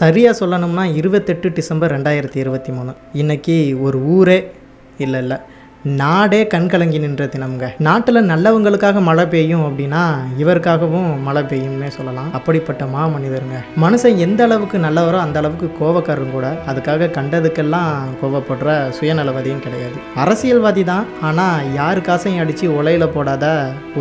சரியாக சொல்லணும்னா இருபத்தெட்டு டிசம்பர் ரெண்டாயிரத்தி இருபத்தி மூணு. இன்னைக்கு ஒரு ஊரே இல்லை இல்லை. நாடே கண்கலங்கி நின்ற தினம்ங்க. நாட்டில் நல்லவங்களுக்காக மழை பெய்யும் அப்படின்னா இவருக்காகவும் மழை பெய்யும்னே சொல்லலாம். அப்படிப்பட்ட மா மனிதருங்க மனுஷன் எந்த அளவுக்கு நல்லவரோ அந்த அளவுக்கு கோவக்காரரும் கூட. அதுக்காக கண்டதுக்கெல்லாம் கோவப்படுற சுயநலவாதியும் கிடையாது. அரசியல்வாதி தான். ஆனால் யாரு காசையும் அடித்து உலையில் போடாத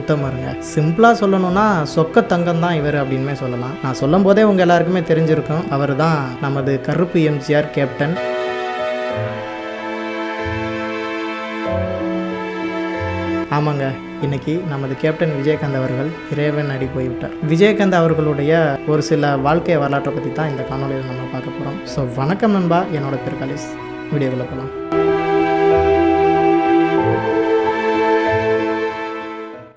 உத்தமருங்க. சிம்பிளாக சொல்லணும்னா சொக்க தங்கம் தான் இவர் அப்படின்மே சொல்லலாம். நான் சொல்லும் போதே உங்கள் எல்லாருக்குமே தெரிஞ்சிருக்கும். அவர் தான் நமது கருப்பு எம்ஜிஆர் கேப்டன். ஆமாங்க இன்னைக்கு நமது கேப்டன் விஜயகாந்த் அவர்கள் இறைவன் அடி போய்விட்டார். விஜயகாந்த் அவர்களுடைய ஒரு சில வாழ்க்கை வரலாற்றை பற்றி தான் இந்த காணொலியில் நம்ம பார்க்க போகிறோம் ஸோ வணக்கம் நண்பா என்னோட பேர் கலிஸ். வீடியோவில் போகலாம்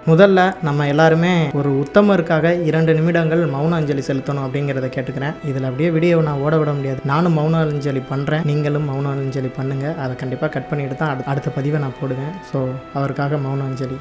முதல்ல நம்ம எல்லாருமே ஒரு உத்தமருக்காக இரண்டு நிமிடங்கள் மௌன அஞ்சலி செலுத்தணும் அப்படிங்கிறத கேட்டுக்கிறேன். இதில் அப்படியே வீடியோவை நான் ஓட விட முடியாது. நானும் மௌன அஞ்சலி பண்ணுறேன் நீங்களும் மௌன அஞ்சலி பண்ணுங்கள் அதை கண்டிப்பாக கட் பண்ணிட்டு தான் அடுத்த- அடுத்த பதிவை நான் போடுவேன். ஸோ அவருக்காக மௌன அஞ்சலி.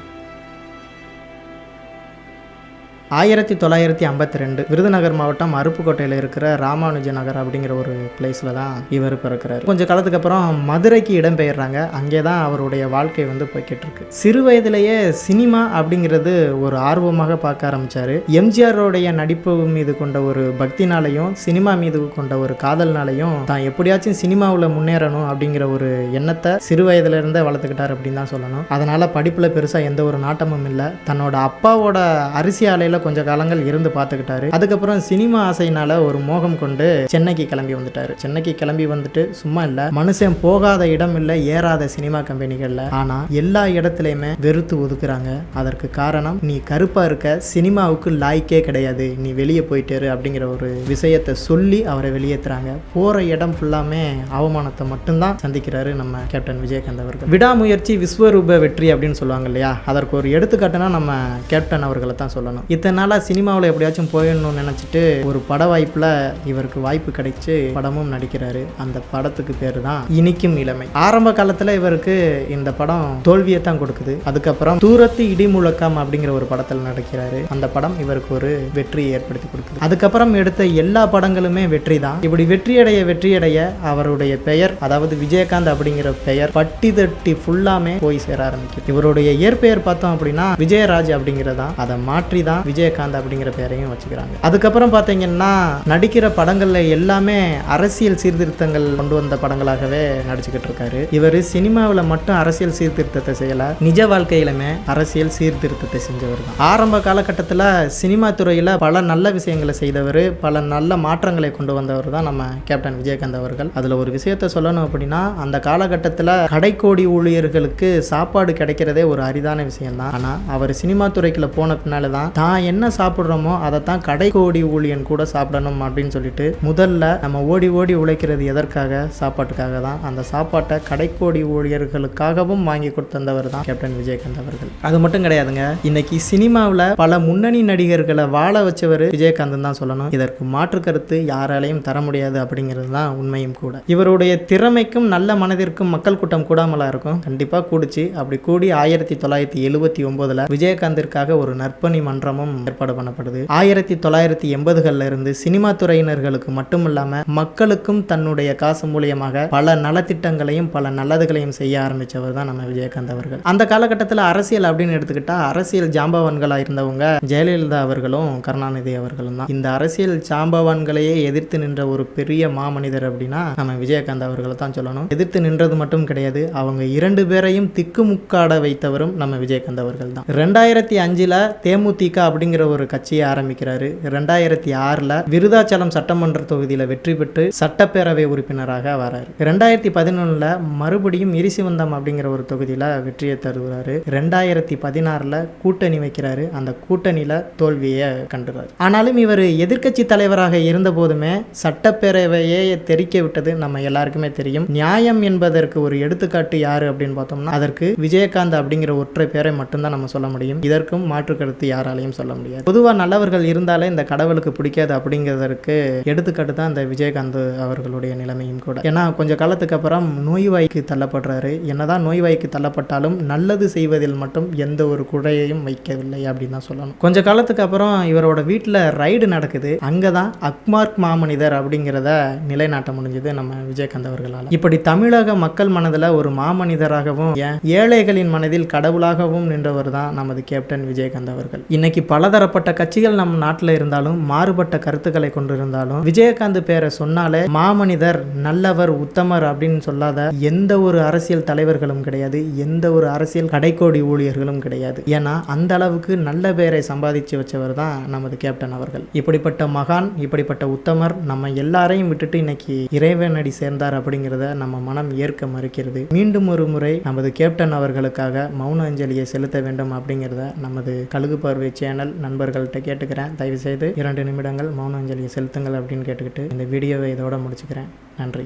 ஆயிரத்தி தொள்ளாயிரத்தி ஐம்பத்தி ரெண்டு விருதுநகர் மாவட்டம் அருப்புக்கோட்டையில் இருக்கிற ராமானுஜ நகர் அப்படிங்கிற ஒரு பிளேஸில் தான் இவர் பிறக்கிறார். கொஞ்சம் காலத்துக்கு அப்புறம் மதுரைக்கு இடம்பெயர்றாங்க அங்கே தான் அவருடைய வாழ்க்கை வந்து போய்கிட்டு இருக்கு. சிறு வயதிலேயே சினிமா அப்படிங்கிறது ஒரு ஆர்வமாக பார்க்க ஆரம்பித்தார் எம்ஜிஆருடைய நடிப்பு மீது கொண்ட ஒரு பக்தினாலையும் சினிமா மீது கொண்ட ஒரு காதல்னாலையும் தான் எப்படியாச்சும் சினிமாவில் முன்னேறணும் அப்படிங்கிற ஒரு எண்ணத்தை சிறு வயதுலேருந்தே வளர்த்துக்கிட்டார் அப்படின்னு தான் சொல்லணும். அதனால் படிப்பில் பெருசாக எந்த ஒரு நாட்டமும் இல்லை. தன்னோட அப்பாவோட அரிசி ஆலையில் கொஞ்ச காலங்கள் இருந்து பார்த்துக்கிட்டாரு. அதுக்கப்புறம் சினிமா ஆசையினால ஒரு மோகம் கொண்டு சென்னைக்கு கிளம்பி வந்துட்டாரு. சென்னைக்கு கிளம்பி வந்துட்டு சும்மா இல்ல மனுஷன் போகாத இடம் இல்லை ஏறாத சினிமா கம்பெனிகள்ல. ஆனா எல்லா இடத்துலையுமே வெறுத்து ஒதுக்குறாங்க. அதற்கு காரணம் நீ கருப்பா இருக்க சினிமாவுக்கு லாய்க்கே கிடையாது. நீ வெளியே போயிட்டேரு அப்படிங்கிற ஒரு விஷயத்தை சொல்லி அவரை வெளியேற்றுறாங்க போற இடம் ஃபுல்லாமே அவமானத்தை மட்டும்தான் சந்திக்கிறாரு நம்ம கேப்டன் விஜயகாந்த் அவர்கள். விடாமுயற்சி விஸ்வரூப வெற்றி அப்படின்னு சொல்லுவாங்க இல்லையா? அதற்கு ஒரு எடுத்துக்காட்டுனா நம்ம கேப்டன் அவர்களை தான் சொல்லணும். இத்தனை நாளாக சினிமாவில் எப்படியாச்சும் போயிடணும்னு நினச்சிட்டு ஒரு பட வாய்ப்பில் இவருக்கு வாய்ப்பு கிடைச்சி படமும் நடிக்கிறாரு. அந்த படத்துக்கு பேர் தான் இனிக்கும் இளமை. ஆரம்ப காலத்தில் இவருக்கு இந்த படம் தோல்வியை தான் கொடுக்குது. அதுக்கப்புறம் தூரத்து இடி முழக்கம் அப்படிங்கிற ஒரு படத்தில் நடிக்கிறாரு. அந்த படம் இவருக்கு ஒரு வெற்றியை ஏற்படுத்தி கொடுக்குது. அதுக்கப்புறம் எடுத்த எல்லா படங்களுமே வெற்றி தான். இப்படி வெற்றியடைய வெற்றியடைய அவருடைய பெயர் அதாவது விஜயகாந்த் அப்படிங்கிற பெயர் பட்டி தட்டி ஃபுல்லாமே போய் சேர ஆரம்பிக்கும் இவருடைய இயற்பெயர் பார்த்தோம் அப்படின்னா விஜயராஜ் அப்படிங்கிறதா அதை மாற்றி தான் விஜய் விஜயகாந்த் அப்படிங்கிற பேரையும் வச்சுக்கிறாங்க. அதுக்கப்புறம் பார்த்தீங்கன்னா நடிக்கிற படங்கள்ல எல்லாமே அரசியல் சீர்திருத்தங்கள் கொண்டு வந்த படங்களாகவே நடிச்சுக்கிட்டு இருக்காரு. இவர் சினிமாவில் மட்டும் அரசியல் சீர்திருத்தத்தை செய்யல நிஜ வாழ்க்கையிலுமே அரசியல் சீர்திருத்தத்தை செஞ்சவர் தான். ஆரம்ப காலகட்டத்தில் சினிமா துறையில் பல நல்ல விஷயங்களை செய்தவர் பல நல்ல மாற்றங்களை கொண்டு வந்தவர் தான் நம்ம கேப்டன் விஜயகாந்த் அவர்கள். அதில் ஒரு விஷயத்த சொல்லணும் அப்படின்னா அந்த காலகட்டத்தில் கடைக்கோடி ஊழியர்களுக்கு சாப்பாடு கிடைக்கிறதே ஒரு அரிதான விஷயம் தான் ஆனால் அவர் சினிமா துறைக்குள்ள போன பின்னால தான் தான் என்ன சாப்பிட்றோமோ அதை தான் கோடி ஊழியன் கூட சாப்பிடணும் அப்படின்னு சொல்லிட்டு முதல்ல நம்ம ஓடி ஓடி உழைக்கிறது எதற்காக? சாப்பாட்டுக்காக தான். அந்த சாப்பாட்டை கடைக்கோடி ஊழியர்களுக்காகவும் வாங்கி கொடுத்தவர் தான் கேப்டன் விஜயகாந்த் அவர்கள். அது மட்டும் கிடையாதுங்க. இன்னைக்கு சினிமாவில் பல முன்னணி நடிகர்களை வாழ வச்சவர் விஜயகாந்த் தான் சொல்லணும். இதற்கு மாற்று கருத்து யாராலையும் தர முடியாது அப்படிங்கிறது தான் உண்மையும் கூட. இவருடைய திறமைக்கும் நல்ல மனதிற்கும் மக்கள் கூட்டம் கூடாமலா இருக்கும்? கண்டிப்பாக கூடிச்சு. அப்படி கூடி ஆயிரத்தி தொள்ளாயிரத்தி எழுபத்தி ஒன்பதுல விஜயகாந்திற்காக ஒரு நற்பணி மன்றமும் ஏற்பாடு பண்ணப்படுது. ஆயிரத்தி தொள்ளாயிரத்தி எண்பதுகள்ல இருந்து சினிமா துறையினர்களுக்கு மட்டுமில்லாம மக்களுக்கும் தன்னுடைய காசு மூலியமாக பல நலத்திட்டங்களையும் பல நல்லதுகளையும் செய்ய ஆரம்பிச்சவர் தான் நம்ம விஜயகாந்த் அவர்கள். அந்த காலகட்டத்தில் அரசியல் அப்படின்னு எடுத்துக்கிட்டா அரசியல் ஜாம்பவான்களா இருந்தவங்க ஜெயலலிதா அவர்களும் கருணாநிதி அவர்களும் தான். இந்த அரசியல் ஜாம்பவான்களையே எதிர்த்து நின்ற ஒரு பெரிய மாமனிதர் அப்படின்னா நம்ம விஜயகாந்த் அவர்களை தான் சொல்லணும். எதிர்த்து நின்றது மட்டும் கிடையாது அவங்க இரண்டு பேரையும் திக்குமுக்காட வைத்தவரும் நம்ம விஜயகாந்த் அவர்கள் தான். ரெண்டாயிரத்தி அஞ்சில் தேமுதிக அப்படிங்கிற ஒரு கட்சியை ஆரம்பிக்கிறாரு. ரெண்டாயிரத்தி ஆறுல விருதாச்சலம் சட்டமன்ற தொகுதியில வெற்றி பெற்று சட்டப்பேரவை உறுப்பினராக வராரு. ரெண்டாயிரத்தி பதினொன்னுல மறுபடியும் இரிசிவந்தம் அப்படிங்கிற ஒரு தொகுதியில வெற்றியை தருகிறாரு. ரெண்டாயிரத்தி பதினாறுல கூட்டணி வைக்கிறாரு. அந்த கூட்டணியில தோல்வியை கண்டுறாரு. ஆனாலும் இவர் எதிர்க்கட்சி தலைவராக இருந்த போதுமே சட்டப்பேரவையே தெரிக்க விட்டது நம்ம எல்லாருக்குமே தெரியும். நியாயம் என்பதற்கு ஒரு எடுத்துக்காட்டு யாரு அப்படின்னு பார்த்தோம்னா அதற்கு விஜயகாந்த் அப்படிங்கிற ஒற்றை பேரை மட்டும்தான் நம்ம சொல்ல முடியும். இதற்கும் மாற்று கருத்து யாராலையும் சொல்ல சொல்ல முடியாது. பொதுவாக நல்லவர்கள் இருந்தாலே இந்த கடவுளுக்கு பிடிக்காது அப்படிங்கிறதற்கு எடுத்துக்காட்டு தான் இந்த விஜயகாந்த் அவர்களுடைய நிலைமையும் கூட. ஏன்னா கொஞ்ச காலத்துக்கு அப்புறம் நோய்வாய்க்கு தள்ளப்படுறாரு. என்னதான் நோய்வாய்க்கு தள்ளப்பட்டாலும் நல்லது செய்வதில் மட்டும் எந்த ஒரு குறையையும் வைக்கவில்லை அப்படின்னு தான் சொல்லணும். கொஞ்ச காலத்துக்கு அப்புறம் இவரோட வீட்டில் ரைடு நடக்குது. அங்கே தான் அக்மார்க் மாமனிதர் அப்படிங்கிறத நிலைநாட்ட முடிஞ்சது நம்ம விஜயகாந்த் அவர்களால். இப்படி தமிழக மக்கள் மனதில் ஒரு மாமனிதராகவும் ஏன் ஏழைகளின் மனதில் கடவுளாகவும் நின்றவர் தான் நமது கேப்டன் விஜயகாந்த் அவர்கள். இன்னைக்கு பல பலதரப்பட்ட கட்சிகள் நம்ம நாட்டில் இருந்தாலும் மாறுபட்ட கருத்துக்களை கொண்டிருந்தாலும் விஜயகாந்த் பேரை சொன்னாலே மாமனிதர் நல்லவர் உத்தமர் அப்படின்னு சொல்லாத எந்த ஒரு அரசியல் தலைவர்களும் கிடையாது எந்த ஒரு அரசியல் கடைக்கோடி ஊழியர்களும் கிடையாது. ஏன்னா அந்த அளவுக்கு நல்ல பேரை சம்பாதிச்சு வச்சவர் தான் நமது கேப்டன் அவர்கள். இப்படிப்பட்ட மகான் இப்படிப்பட்ட உத்தமர் நம்ம எல்லாரையும் விட்டுட்டு இன்னைக்கு இறைவனடி சேர்ந்தார் அப்படிங்கிறத நம்ம மனம் ஏற்க மறுக்கிறது. மீண்டும் ஒரு முறை நமது கேப்டன் அவர்களுக்காக மௌன அஞ்சலியை செலுத்த வேண்டும் அப்படிங்கிறத நமது கழுகு பார்வை சேனல் நண்பர்கள்ட்ட கேட்டுக்கிறேன். தயவுசெய்து இரண்டு நிமிடங்கள் மௌன அஞ்சலியை செலுத்துங்கள் அப்படின்னு கேட்டுக்கிட்டு இந்த வீடியோவை இதோட முடிச்சுக்கிறேன். நன்றி.